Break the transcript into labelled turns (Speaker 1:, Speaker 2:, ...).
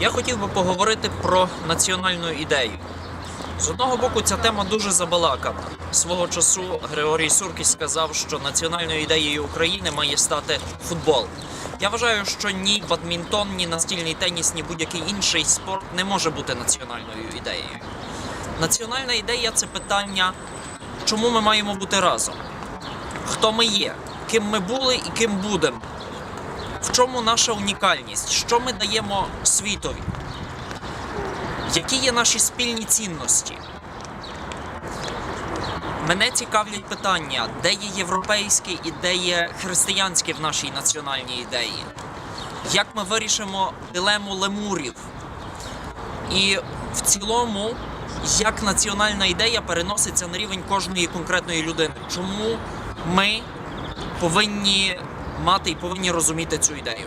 Speaker 1: Я хотів би поговорити про національну ідею. З одного боку, ця тема дуже забалакана. Свого часу Григорій Суркіс сказав, що національною ідеєю України має стати футбол. Я вважаю, що ні бадмінтон, ні настільний теніс, ні будь-який інший спорт не може бути національною ідеєю. Національна ідея це питання, чому ми маємо бути разом, хто ми є, ким ми були і ким будемо. В чому наша унікальність? Що ми даємо світові? Які є наші спільні цінності? Мене цікавлять питання, де є європейське і де є християнське в нашій національній ідеї? Як ми вирішимо дилему лемурів? І в цілому, як національна ідея переноситься на рівень кожної конкретної людини? Чому ми повинні мати і повинні розуміти цю ідею?